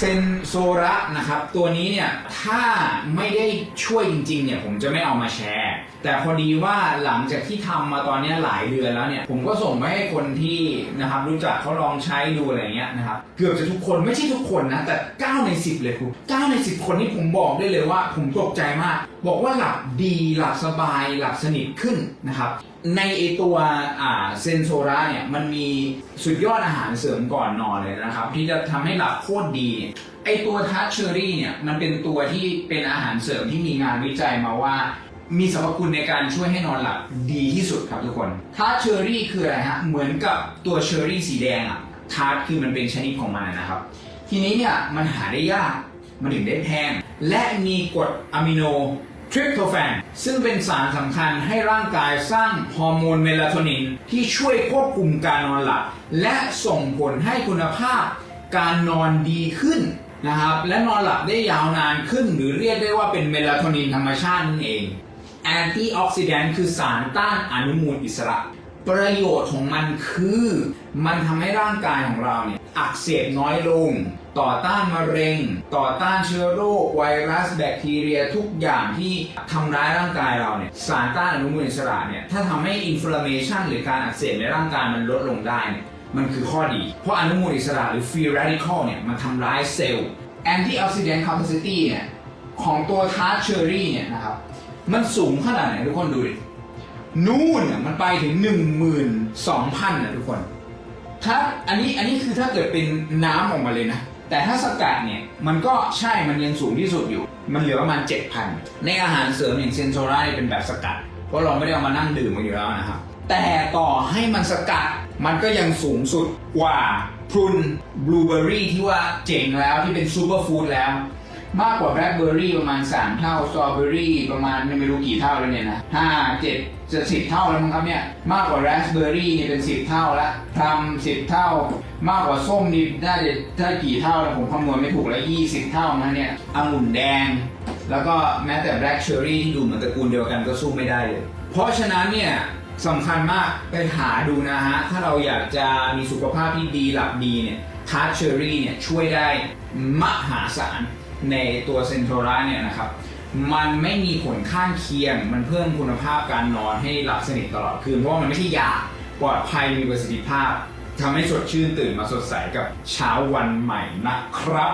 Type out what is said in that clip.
เซนโซระนะครับตัวนี้เนี่ยถ้าไม่ได้ช่วยจริงๆเนี่ยผมจะไม่เอามาแชร์ แต่พอดีว่าหลังจากที่ทำมาตอนนี้หลายเดือนแล้วเนี่ยผมก็ส่งไปให้คนที่นะครับรู้จักเขาลองใช้ดูอะไรเงี้ยนะครับเกือบจะทุกคนไม่ใช่ทุกคนนะแต่ 9 ใน 10 เลยคุณ9ใน 10 คนนี่ผมบอกได้เลยว่าผมตกใจมากบอกว่าหลับดีหลับสบายหลับสนิทขึ้นนะครับ ในไอตัวเซนโซราเนี่ยมันมีสุดยอดอาหารเสริมก่อนนอนเลยนะครับ ที่จะทำให้หลับโคตรดีไอตัวทัชเชอรี่เนี่ยมันเป็นตัวที่เป็นอาหารเสริมที่มีงานวิจัยมาว่า มีสรรพคุณในการช่วยให้นอนหลับดีที่สุดครับทุกคนทาร์ตเชอรี่คืออะไรฮะเหมือนกับตัวเชอรี่สีแดงอะทาร์ตคือมันเป็นชนิดของมันนะครับ ทีนี้เนี่ยมันหาได้ยาก มันถึงได้แพง และมีกรดอะมิโนทริปโตแฟนซึ่งเป็นสารสำคัญให้ร่างกายสร้างฮอร์โมนเมลาโทนิน ที่ช่วยควบคุมการนอนหลับ และส่งผลให้คุณภาพการนอนดีขึ้นนะครับ และนอนหลับได้ยาวนานขึ้น หรือเรียกได้ว่าเป็นเมลาโทนินธรรมชาตินั่นเองแอนตี้ออกซิแดนต์คือสารต้านอนุมูลอิสระ ประโยชน์ของมันคือ มันทำให้ร่างกายของเราเนี่ยอักเสบน้อยลง ต่อต้านมะเร็ง ต่อต้านเชื้อโรค ไวรัส แบคทีเรียทุกอย่างที่ทำร้ายร่างกายเราเนี่ยสารต้านอนุมูลอิสระเนี่ยถ้าทำให้อินฟลามเมชันหรือการอักเสบในร่างกายมันลดลงได้เนี่ยมันคือข้อดี เพราะอนุมูลอิสระหรือ free radical เนี่ยมันทำร้ายเซลล์ antioxidant capacity เนี่ยของตัวทาร์เชอรี่เนี่ยนะครับมันสูงขนาดไหนทุกคนดูดิ นู่นน่ะมันไปถึง12,000นะทุกคน ถ้าอันนี้อันนี้คือถ้าเกิดเป็นน้ำออกมาเลยนะ แต่ถ้าสกัดเนี่ยมันก็ใช่มันยังสูงที่สุดอยู่ มันเหลือประมาณ7,000ในอาหารเสริมอย่างเซนโซไราเป็นแบบสกัด เพราะเราไม่ได้เอามานั่งดื่มกันอยู่แล้วนะครับแต่ต่อให้มันสกัดมันก็ยังสูงสุดกว่าพรุนบลูเบอร์รี่ที่ว่าเจ๋งแล้วที่เป็นซูเปอร์ฟู้ดแล้ว มากกว่าแบล็คเบอร์รี่ประมาณ 3 เท่าสตรอเบอร์รี่ประมาณไม่รู้กี่เท่าแล้วเนี่ยนะห้าเจ็ดจะสิบเท่าแล้วมั้งครับเนี่ยมากกว่าแรสเบอร์รี่เนี่ยเป็น10เท่าละทำสิบเท่า มากกว่าส้มนี่น่าจะถ้กี่เท่าแล้วผมคำนวณไม่ถูกแล้ว20เท่านะเนี่ยองุ่นแดง แล้วก็แม้แต่แบล็คเชอร์รี่ที่ดูเหมือนตระกูลเดียวกันก็สู้ไม่ได้เลย เพราะฉะนั้นเนี่ยสำคัญมากไปหาดูนะฮะ ถ้าเราอยากจะมีสุขภาพที่ดีหลับดีเนี่ยทาร์ตเชอรี่เนี่ยช่วยได้มหาศาล ในตัวเซนโทราเนี่ยนะครับมันไม่มีผลข้างเคียง มันเพิ่มคุณภาพการนอนให้หลับสนิทตลอดคืนเพราะว่ามันไม่ใช่ยาปลอดภัยมีประสิทธิภาพทำให้สดชื่นตื่นมาสดใสกับเช้าวันใหม่นะครับ